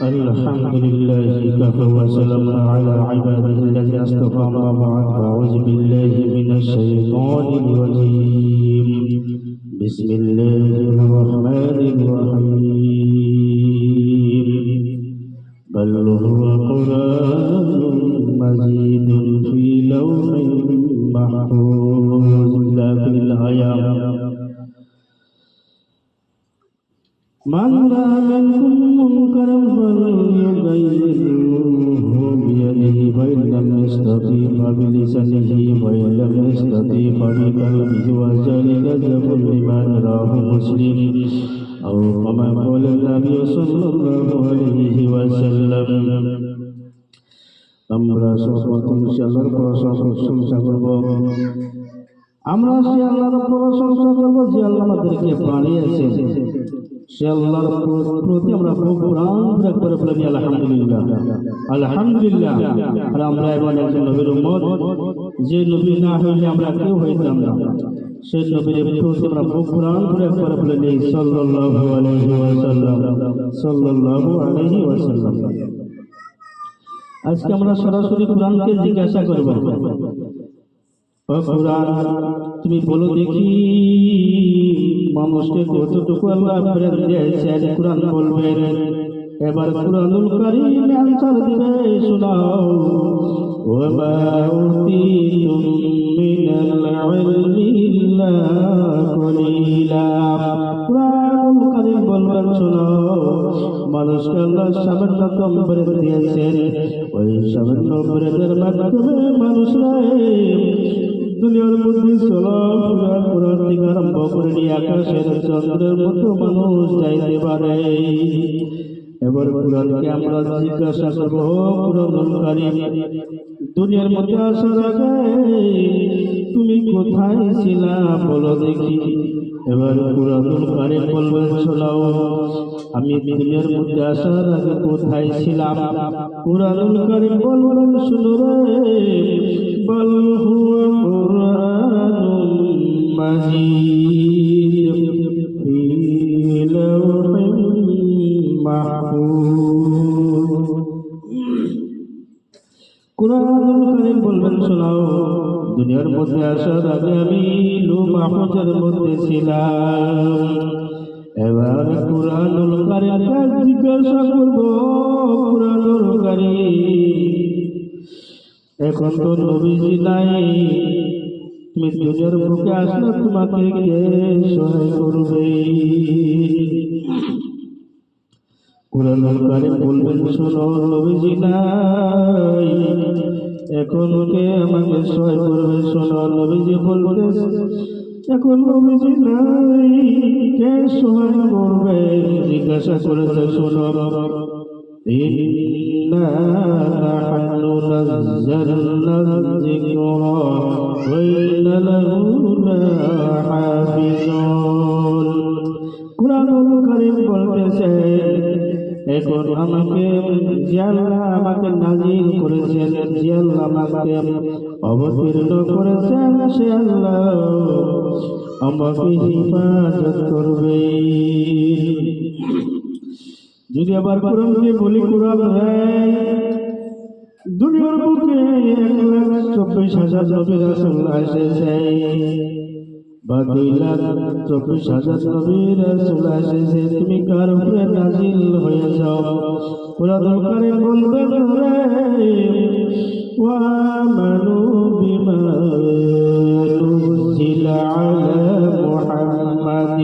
الحمد لله كفى وسلم على عباده الذين اصطفى ما بعد فأعوذ بالله من الشيطان الرجيم. بسم الله الرحمن الرحيم. بل هو قرآن مجيد في لوح محفوظ. إلى آخر الآيات من প্রশংসা করব আমরা সে আল্লাহর প্রশংসা করব, যে আল্লাহ আমাদেরকে বানিয়েছে। সে আল্লাহর প্রতি আমরা প্রাণ করে বলি আলহামদুলিল্লাহ। আলহামদুলিল্লাহ। আর আজকে আমরা সরাসরি কোরআনকে জিজ্ঞাসা করব। ও কোরআন, তুমি বলো দেখি। মানুষকে কতটুকু আল্লাহ প্রেম দিয়েছেন কোরআন বলবেন এবার কোরআনুল কারীম অ্যানসার দিবে, শোনাও। ওয়া উতিতুম মিনাল ইলমি ইল্লা কলিলা মানুষকে আল্লাহ সামান্য কম করে দিয়েছেন। ওই সামান্য ব্রেদের মাধ্যমে মানুষরা দুনিয়ার মধ্যে চলাফেরা করার থেকে আরম্ভ করে নিয়ে আকাশের চন্দ্রের মতো মানুষ যাইতে পারে। এবার কোরআনকে আমরা জিজ্ঞাসা করব কোরআনকারী আসার তুমি কোথায় ছিলা বলো দেখি। এবার কোরআনুল কারিম বলবেন শোনাও। আমি দুনিয়ার মধ্যে আসার আগে কোথায় ছিলাম? কোরআনুল কারিম বলবেন, শুনো রে, বল হুয়া কোরআনুম মাজিদ মাহফুজ। কোরআনুল বলবেন, শোনাও দুনিয়ার মধ্যে আসার আগে আমি লু মাহফুজের মধ্যে ছিলাম। এবার কোরআনুল কারীমকে জিজ্ঞাসা করব, কোরআনুল কারীম। এখন তো নবীজি নাই। দুনিয়ার বুকে আসলে তোমাকে কে সহায় করবে? কোরআনুল কারীম বলবেন, শোনো, নবীজি নাই। এখন কে আমাকে সহায় করবে? শোনো, নবীজি বলবে এখন নবীজি নাই কে সহায় করবে জিজ্ঞাসা করেছে শোনো إنا نحن نزلنا الذكر وإنا له لحافظون কোরআনুল কারীম বলতেছে এখন আমাকে যে আল্লাহ আমাকে নাজিল করেছেন যে আল্লাহ আমাকে অবতীর্ণ করেছেন সে আল্লাহ। আমাকে হিফাজত করবে? যদি আবার কোরআনকে বলি, কোরআন দুনিয়ার বুকে এক লাখ চব্বিশ হাজার নবী রাসুল্লাহ এসেছে। বা দুই লাখ চব্বিশ হাজার নবী রাসূল এসেছে তুমি কার উপরে নাজিল হয়ে যাও কোরআন কারে বলবেন রে وآمنوا بما نزل على محمد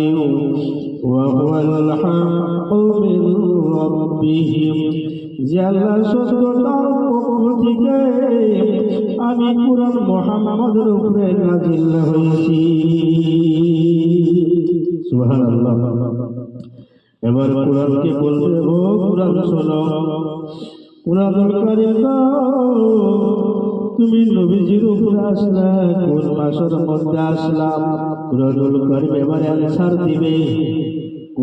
وهو الحق من রব্বিহিম যে আল্লাহ সত্য আমি কুরআন মুহাম্মাদের উপরে নাজিল হয়েছি। সুবহানাল্লাহ। এবার কুরআনকে বলবে ও কুরআন শোনো। কুরআন দরকারে তুমি নবীজির উপরে আসলা, কোন মাসের মধ্যে আসলাম? কুরআনুল কারীম এবার অ্যানসার দিবে।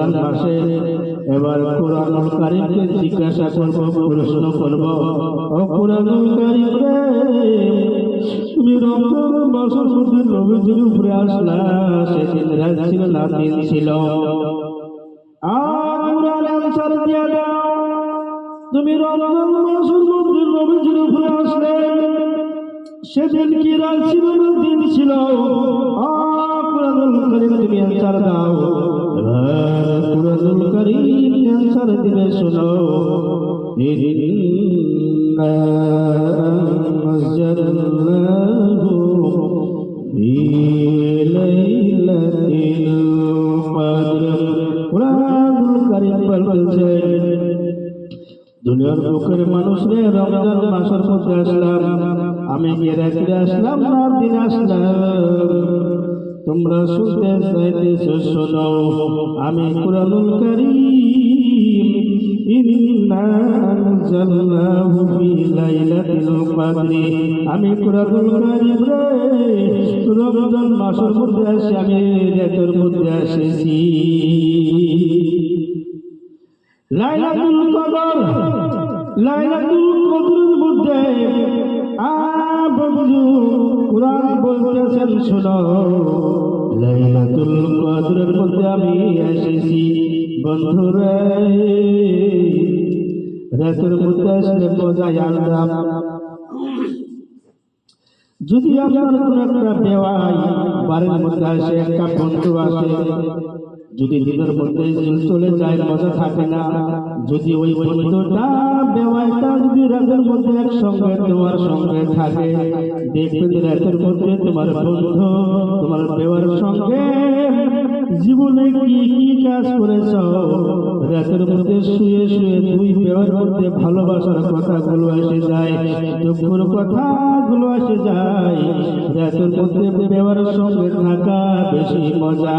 রমজান মাসে এবার কোরআনুল কারীমকে জিজ্ঞাসা করব, প্রশ্ন করব ও কোরআনুল কারীম তুমি রমজান মাসের মধ্যে নবীজির উপরে আসলা? সেদিন রাত ছিল না দিন ছিল। কুরআনুল কারীম বলছে দুনিয়ার বুকের মানুষ রে রমজান মাসের মধ্যে আসলাম আমি রাত্রে আসলাম দিন আসলাম তোমরা শুনতে চাইতেছো শোনো আমি কুরআনুল কারীম ইন্না আনজালনাহু ফি লাইলাতিল কদরি। আমি কুরআনুল কারীম রে, রমজান মাসের মধ্যে আসি, আমি রাতের মধ্যে এসেছি লাইলাতুল কদর, লাইলাতুল কদরের মধ্যে, আ বন্ধু কুরআন বলতেছেন, শোনো। লাইলাতুল কদরের মধ্যে আমি এসেছি। বন্ধুরে, রাতের মধ্যে আসলে বোঝাই আলাদা। যদি আপনার কোন একটা দেওয়াই বাড়ির মধ্যে আসে, একটা বন্ধু আসে যদি দিনের মধ্যে চলে যায়, মজা থাকে না। যদি ওই বন্ধুটা বেওয়াইটা যদি রাতের মধ্যে তোমার সঙ্গে থাকে, দেখবে রাতের মধ্যে তোমার বন্ধু, তোমার বেওয়ার সঙ্গে জীবনে কি কি কাজ করেছ? রাতের মধ্যে শুয়ে শুয়ে দুই বেওয়ার মধ্যে ভালোবাসার কথাগুলো এসে যায়, দুঃখের কথাগুলো এসে যায়। রাতের মধ্যে বেওয়ার সঙ্গে থাকা বেশি মজা।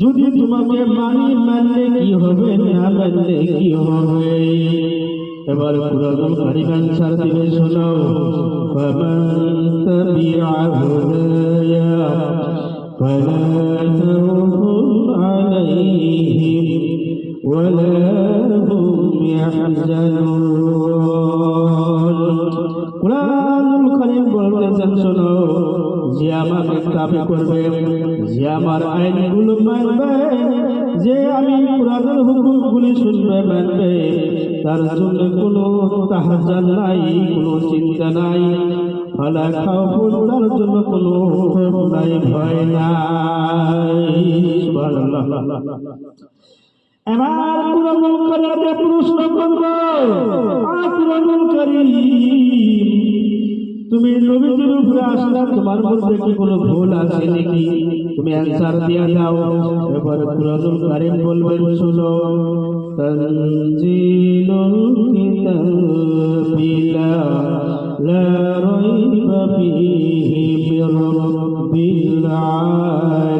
যদি তোমাকে মানি মানলে কি হবে না মানলে কি হবে এবার কুরআনুল কারীম আনসার দিবে শোনো ফামান তাবিআ হুদায়া ফালা খাউফুন আলাইহিম ওয়ালা হুম ইয়াহজানুন কুরআনুল কারীম বলতেছেন শোনো যে আমাকে কাফি করবে, যে আমার আইনগুলো মানবে, যে আমি কোরআনের হুকুমগুলি শুনবে, মানবে, তার জন্য কোনো তাহাজান নাই, কোনো চিন্তা নাই। ফালা খাওয়ার তার জন্য কোনো নাই, ভয় নাই। এবার প্রশ্ন করব আ কুরআনুল কারীম। তুমি নবীজির উপরে আসলে তোমার মধ্যে কি কোনো ভুল আছে নাকি? তুমি অ্যান্সার দিয়া দাও এবার কুরআনুল কারীম বলবেন, শুনো। তানজিলুল কিতাবিলা লা রাইবা ফীহি মির রাব্বিল আলামিন।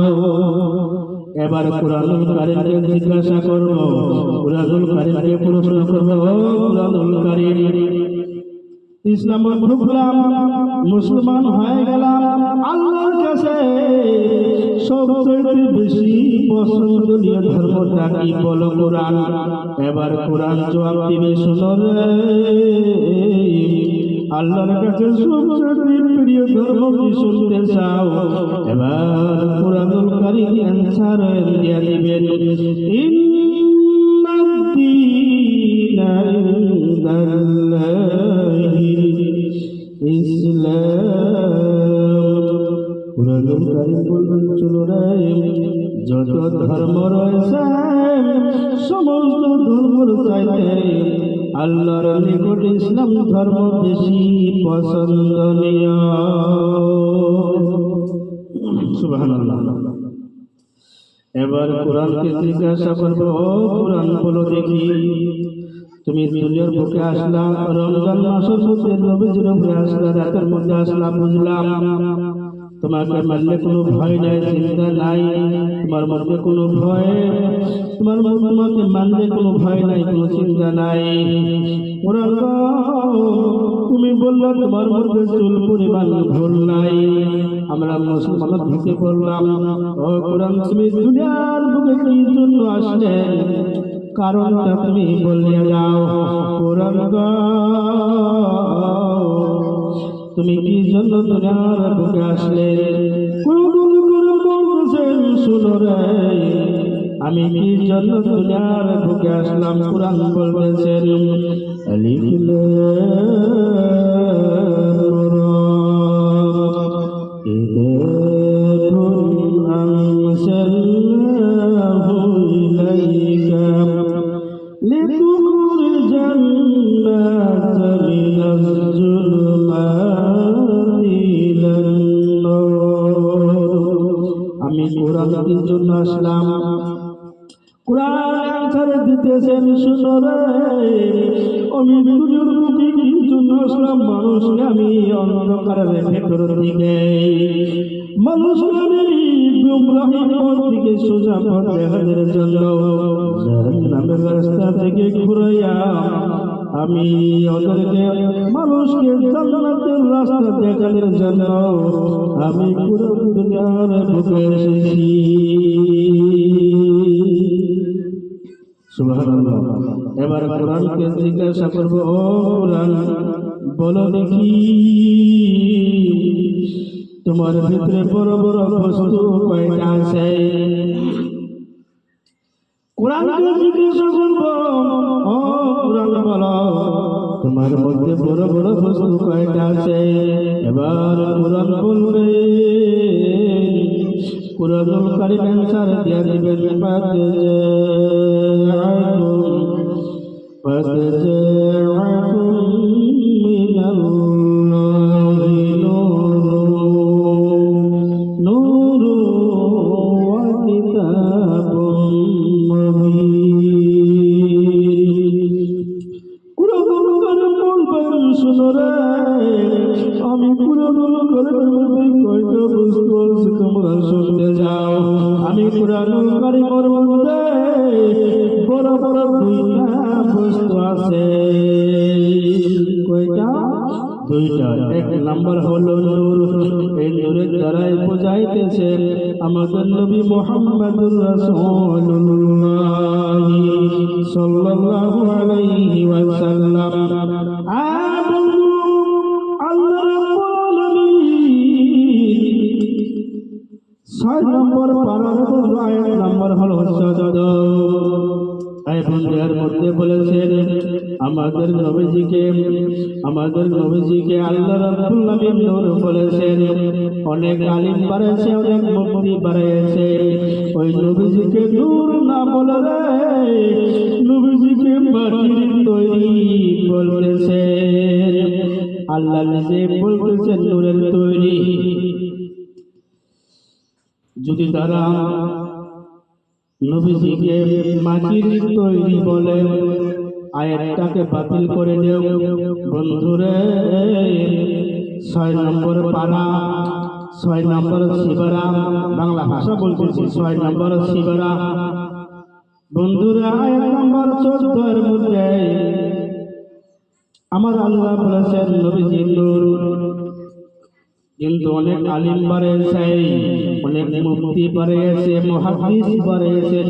এবার কোরআনুল কারিমকে জিজ্ঞাসা করব কোরআনুল কারিমকে প্রশ্ন করব, ও কোরআনুল কারিম ইসলাম ঢুকলাম মুসলমান হয়ে গেলাম, আল্লাহর কাছে। সবচেয়ে বেশি পছন্দনীয় ধর্মটা কি বলো কোরআন? এবার কোরআন জবাব দিবে, শোনো রে। আল্লাহর কাছে সবচেয়ে প্রিয় ধর্ম কি শুনতে চাও। এবার কোরআনুল কারীম অ্যানসার দিয়ে দিবেন ইন্নাদ্দীনা ইনদাল্লাহিল ইসলাম। কোরআনুল কারীম বলবেন, চলো রে, যত ধর্ম রয়েছে, সমস্ত ধর্মর চাইতে আল্লাহর নিকট ইসলাম ধর্ম কোরআনকে জিজ্ঞাসা করব, ও কোরআন, বলো দেখি। তুমি দুনিয়ার বুকে আসলা, রমজান মাসের মধ্যে নবীজির বুকে আসলা, রাতের মধ্যে আসলা, বুঝলাম। তোমাকে মানলে কোনো ভয় নাই, চিন্তা নাই। তোমার মধ্যে কোনো ভয়, তোমার তোমাকে মানলে কোনো ভয় নাই, কোনো চিন্তা নাই। তুমি বললে তোমার মধ্যে চুল পরিমাণ ভুল নাই। আমরা মুসলমান ঢুকে পড়লাম ও কোরআন তুমি দুনিয়ার বুকে কি জন্য আসলে? কারণটা তুমি বলে যাও কোরআন তুমি কি জন্য দুনিয়ার বুকে আসলে? শুনো রে আমি কি জন্য দুনিয়ার বুকে আসলাম কোরআন বলতেছেন আলিফ লাম রা কিতাবুন আনসালনাহু ইলাইকা لتخرج الناس من الظلمات আমি ওদেরকে মানুষকে জান্নাতের রাস্তা দেখানোর জন্য আমি পুরো দুনিয়ার বুকে এসেছি। এবার কোরআনকে জিজ্ঞাসা করব, ও কোরআন, বলো দেখি, তোমার ভিতরে বড় বড় বস্তু কয়টা আছে? কোরআনকে জিজ্ঞাসা করব ও কোরআন বলো। তোমার মধ্যে বড় বড় বস্তু কয়টা আছে? এবার কোরআন বলবে। কোরআনুল কারিম অ্যান্সার দিয়ে দিবেন পাতে যে পাতে যে বড় দুইটা বস্তু আছে। কয়টা? দুইটা। এক নাম্বার হলো নূর। এই নূরের দ্বারাই বোঝাইতেছে আমাদের নবী মোহাম্মদুর রাসূলুল্লাহ সাল্লাল্লাহু আলাইহি ওয়াসাল্লাম। ছয় নম্বর পারার আয়াত নম্বর হল সদদ আর বন্ধুদের মধ্যে বলেছেন, আমাদের নবীজিকে আমাদের নবীজিকে আল্লাহ রাব্বুল আলামিন নূর বলেছেন। অনেক আলিম বাড়াইছে, অনেক মুক্তি বাড়াইছে। ওই নবীজিকে নূর না বলে নবীজিকে মাটির তৈরি বলতেছেন আল্লাহ নিজে বলতেছেন নূরের তৈরি। যদি তারা নবীজিকে মাটির তৈরি বলে আয়াতটাকে বাতিল করে দেও। বন্ধুরে, ছয় নম্বর পাড়া ছয় নম্বর শিবরা, বাংলা ভাষা বলতেছি, ছয় নম্বর শিবরা। বন্ধুরা, আয়াত নম্বর চোদ্দের মধ্যে আমার আল্লাহ বলেছেন, নবীজি নূর। কিন্তু অনেক আলিম বাড়িয়েছে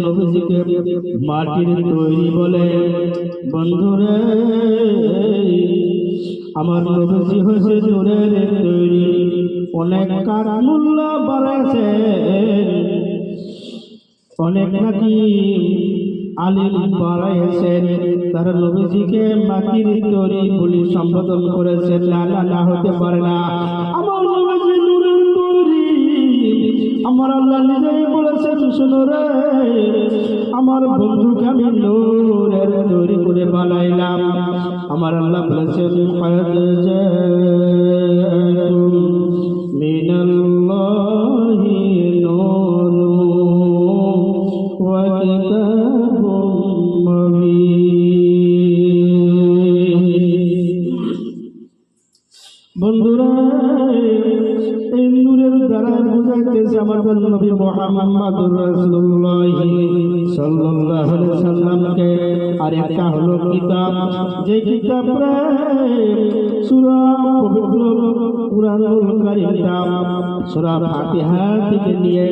নবীজিকে। মাটির বলে, বন্ধুরে, আমার নবীজি হয়েছে নূরের তৈরি। অনেক কার মূল্য বাড়াইছে অনেক নাকি আলিম বাড়াইছেন তারা নবীজিকে মাটির তৈরি বলে সম্বোধন করেছেন না, হতে পারে না। আমার নবীজি আমার আল্লাহ নিজেই বলেছেন, শুনো রে, আমার বন্ধুকে আমি নূরের তৈরি করে বানাইলাম। আমার আল্লাহ বলেছেন মুহাম্মদুর রাসূলুল্লাহ সাল্লাল্লাহু আলাইহি সাল্লামকে আর একটা হলো কিতাব। যে কিতাবরে সূরা পবিত্র কুরআনুল কারীমটা সূরা ফাতিহা থেকে নিয়ে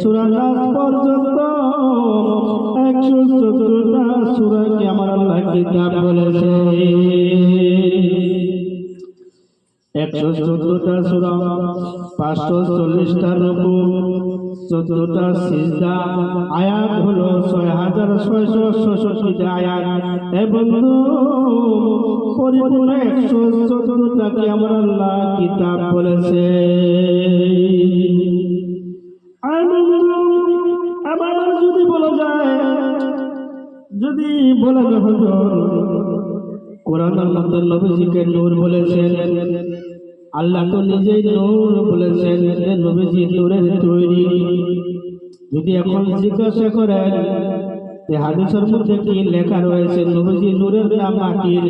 সূরা নাস পর্যন্ত 114টা সূরাকে আমার আল্লাহ কিতাব বলেছে। একশো চোদ্দটা সুরা, পাঁচশো চল্লিশটা রকম চোদ্দটা সিজদা আয়াত হলো ছয় হাজার ছয়শো ছষট্টিটা আয়াত। এবং পরিপূর্ণ একশো চোদ্দটাকে আমার আল্লাহ কিতাব বলেছে। আবার যদি বলা যায়, যদি বলা যায় কোরআনের মধ্যে নবীজিকে নূর বলেছেন। আল্লাহ তো নিজেই নূর বলেছেন নবীজি নূরের তৈরি। যদি এখন জিজ্ঞাসা করেন হাদিসের মধ্যে কি লেখা রয়েছে? নবীজি নূরের নাম মাটির।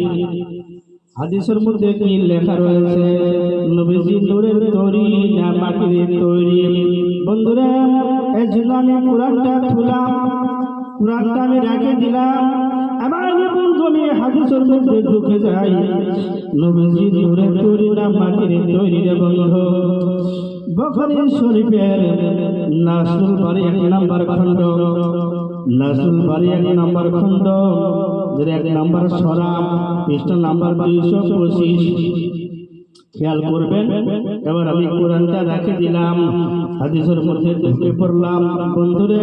হাদিসের মধ্যে কি লেখা রয়েছে? নবীজি নূরের তৈরি না মাটির তৈরি? বন্ধুরা, এই জন্য আমি কোরআনটা খুলাম কোরআনটা আমি রেখে দিলাম। আমার যাই, নবীজি নূরের তৈরি না মাটির তৈরি বন্ধু। বখারি শরীফের নাসুল বাড়ি এক নাম্বার খণ্ড। নাসুল বাড়ি এক নাম্বার খণ্ড। যেটা এক নাম্বার সরা, পৃষ্ঠা নাম্বার দুইশো পঁচিশ। খেয়াল করবেন, এবার আমি কোরআনটা রেখে দিলাম, হাদিসের মধ্যে ঢুকে পড়লাম। বন্ধুরে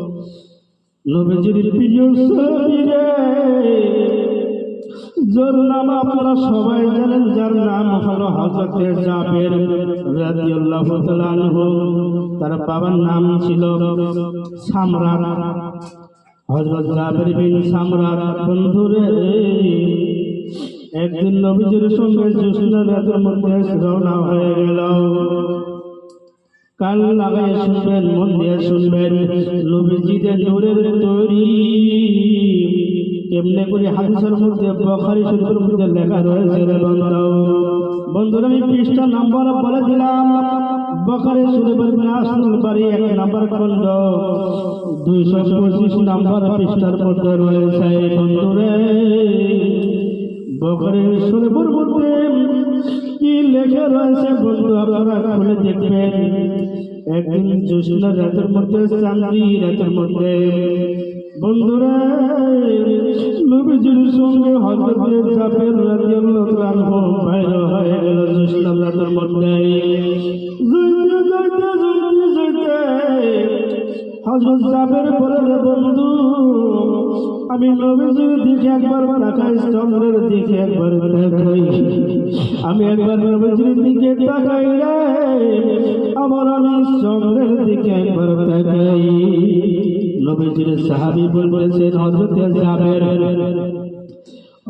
যার নাম আপনারা সবাই জানেন, যার নাম হলো হযরতে জাবের রাদিয়াল্লাহু তাআলা আনহু। তার বাবার নাম ছিল সামরা হযরত জাবের বিন সামরা বন্ধুরে, একদিন নবীজির সঙ্গে জোসনা রাতের মধ্যে রওনা হয়ে গেল। কাল লাগাই শুনবেন মন দিয়ে শুনবেন, নবীজিদের নূরের তৈরি। কেমনে করে হাদিসের মধ্যে, বখারি শরীফের মধ্যে লেখা রয়েছে রে বন্ধু? বন্ধুরা, আমি পৃষ্ঠা নাম্বার বলে দিলাম। বখারে শরীফের নাসনুল বাড়ি এক নাম্বার খণ্ড। দুইশো পঁচিশ নাম্বার পৃষ্ঠার মধ্যে রয়েছে, বন্ধুরে। বখারে শরীফের মধ্যে কি লেখা রয়েছে বন্ধু, আপনারা খুলে দেখবেন। একদিন জ্যোৎস্না রাতের মধ্যে চান্দ্রি রাতের মধ্যে। বন্ধুরা, নবীজির সঙ্গে হজরতে জাবের রাদিয়াল্লাহু আনহু বাইরে হজরত জাবের বন্ধু, আমি নবীজির দিকে একবার তাকাই, চন্দ্রের দিকে একবার তাকাই। আমি একবার নবীজির দিকে তাকাই রে আমার আমি চন্দ্রের দিকে একবার তাকাই। নবীজির সাহাবী বলতেছেন, হযরতে জাবের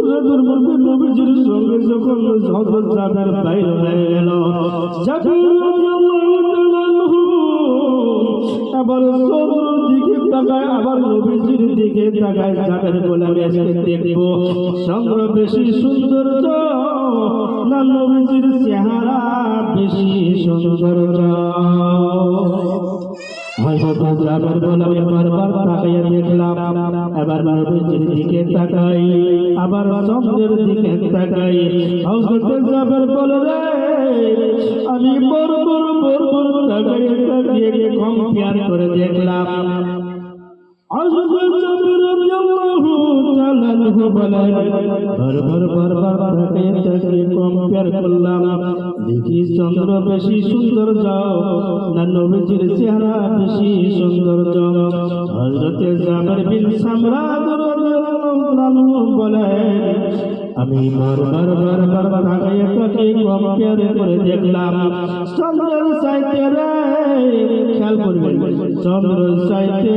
দুষ্টুরাদের মধ্যে নবীজির সঙ্গে যখন হযরত জাবের বাইরে হয়ে গেল আবার চন্দ্রের দিকে তাকায়, আবার নবীজির দিকে তাকায় জাবের বলে আমি আজকে দেখব। চন্দ্র বেশি সৌন্দর্য না নবীজির চেহারা বেশি সৌন্দর্য হয়তো জাবের বলে আমি বারবার তাকাইয়া দেখলাম এবার নবীজির দিকে তাকাই আবার চন্দ্রের দিকে তাকাই হযরত জাবের বলে আমি বড় বড় বড় বড় তাকাইয়া তাকিয়ে কম্পেয়ার করে দেখলাম। দেখি চন্দ্র বেশি সৌন্দর্য না নবীজির চেহারা বেশি সৌন্দর্য হযরতে জাবের বিন সামরা রাদিয়াল্লাহু আনহু বলেন আমি বারবার বারবার তাকিয়ে করে দেখলাম, চন্দ্রের চাইতে রে, খেয়াল করবেন, চন্দ্রের চাইতে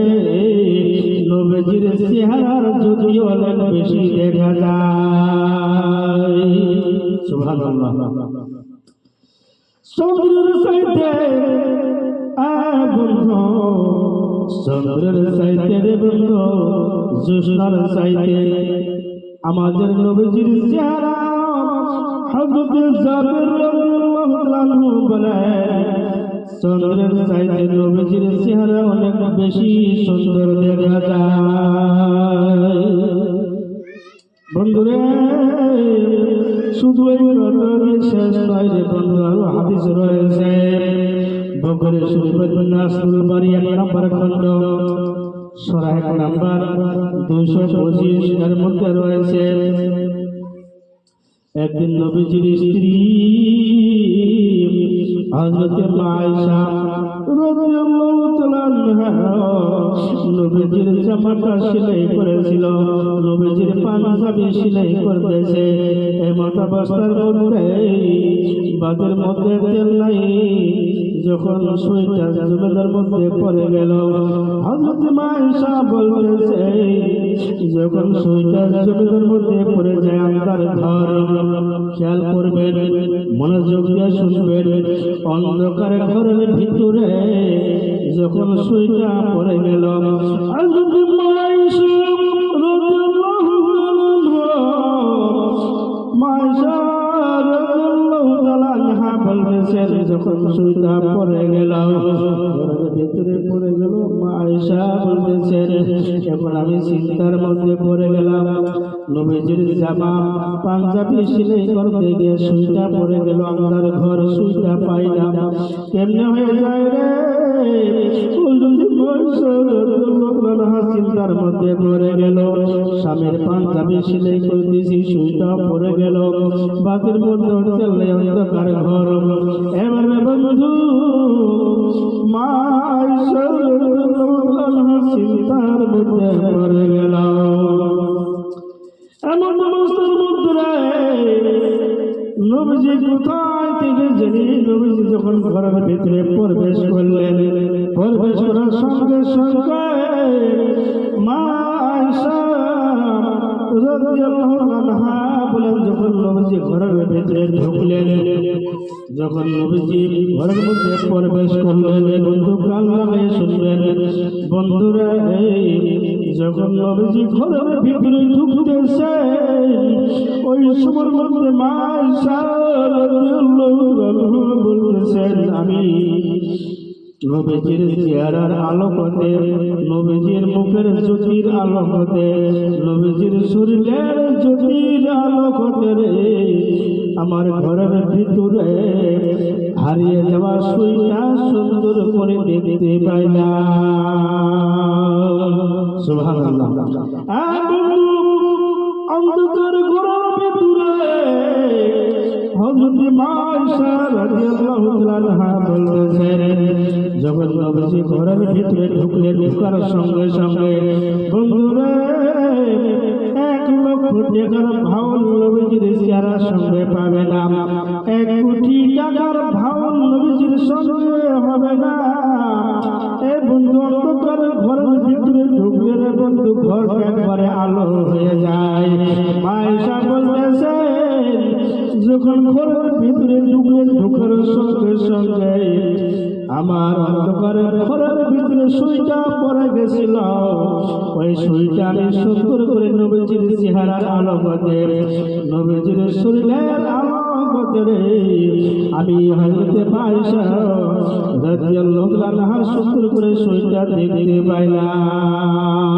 নবীজির চেহারার অনেক বেশি দেখা যায়। চন্দ্রের বন্ধু, চন্দ্রের চাইতে রে চাইতে আমাদের নবীজির চেহারা হযরত জাবের রাদিয়াল্লাহু আনহু বলেন চন্দ্রের চাইতে নবীজির চেহারা অনেক বেশি সুন্দর দেখা যায়। বন্ধুরে, শুধু এই ঘটনাটি শেষ নয় রে বন্ধু, আরও হাদিস রয়েছে। বকরে শরীফের নাসুল বাড়ি এক নম্বর সরা এক নাম্বার দুইশো পঁচিশ এর মধ্যে রয়েছে একদিন নবীজির স্ত্রী হজরত আয়েশা রাদিয়াল্লাহু নবীজির জামাটা সেলাই করেছিল। নবীজির পাঞ্জাবি সেলাই করতেছে। এমত অবস্থার মধ্যে বাদের মধ্যে তেল নাই। যখন সুইটা জমিদার মধ্যে পড়ে গেল, হযরত আয়েশা বলতেছে, যখন সুইটা জমিদার মধ্যে পড়ে যায় আমার ঘর, খেয়াল করবেন, মনোযোগ দিয়ে শুনবেন। অন্ধকার ঘরের ভিতরে যখন সুইটা পড়ে গেল যখন সুইটা পড়ে গেল ভিতরে পড়ে গেল মা আয়েশা বলতেছেন এখন আমি চিন্তার মধ্যে পড়ে গেলাম। নবীজির জামা পাঞ্জাবি সেলাই করতে গিয়ে সুইটা পড়ে গেল আমার ঘর, সুইটা পাই না কেমনে হয়ে যায় রে? চিন্তার মধ্যে পড়ে গেল। স্বামীর পাঞ্জাবি সেলাই করতেছি, সুইটা পড়ে গেল। বাকির মধ্যে চলে অন্ধকার ঘর। এবার বন্ধু মা চিন্তার মধ্যে পড়ে গেল। এমন অবস্থার মধ্যে নবীজি কোথায় থেকে জেনে নবীজি যখন ঘরের ভিতরে প্রবেশ করলেন, প্রবেশ করার সঙ্গে সঙ্গে মা বলেন, যখন নবীজি ঘরের ভিতরে ঢুকলেন, যখন নবীজি ঘরের প্রবেশ করলেন বন্ধু কান লাগাই শুনবেন, বন্ধুরা যখন নবীজি ঘরের ভিতরে ঢুকতেছে ওই সময়ের মধ্যে মা বলতেছেন আমি নবীজির চেহারার আলোকতে নবীজির মুখের জ্যোতির আলোকতে নবীজির শরীরের জ্যোতির আলোকতে রে। আমার ঘরের ভিতরে হারিয়ে যাওয়া সুইটা সুন্দর করে দেখতে আ বন্ধু, অন্ধকার ঘরের ভিতরে হযরত মায়েশা রাদিয়াল্লাহু তাআলা বলতেছেন যখন নবীজি ঘরের ভিতরে ঢুকলে ঢুকার সঙ্গে সঙ্গে, বন্ধুরা, এক লক্ষ টাকার ভাওল নবীজির চেহারার সঙ্গে পাবে না, এক কোটি টাকার ভাওল নবীজির সঙ্গে হবে না। ঢুকলে আলো যখন ঘরের ভিতরে ঢুকলেন ঢুকার সঙ্গে সঙ্গে আমার অন্ধকারের ঘরের ভিতরে সুইটা পড়ে গেছিল। ওই সুইটা আমি সুন্দর করে নবীজির চেহারার আলো আলোকতে নবীজির শরীরের আলোকতে রে আমি হয়তো পাইসা রাদিয়াল্লাহু আনহা সুন্দর করে সুইটা দেখতে পাইলাম।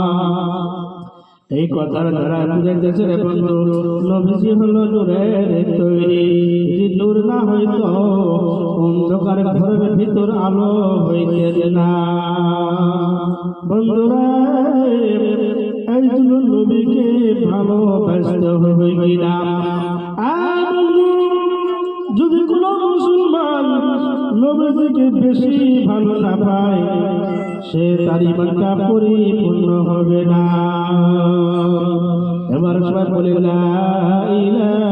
এই কথার দ্বারা বুঝাইতেছে রে বন্ধু, নবীজি হলো নূরের তৈরি। যদি নূর না হইতো, অন্ধকার ঘরের ভিতর আলো হইতে না। বন্ধুরা, এই জন্য নবীকে ভালোবাসতে হবে কিনা? আর যদি কোনো মুসলমান নবীজিকে বেশি ভালো না পায়, সে তার ইমানটা পরিপূর্ণ হবে না। এবার সবাই বলে ইল্লাল্লাহ।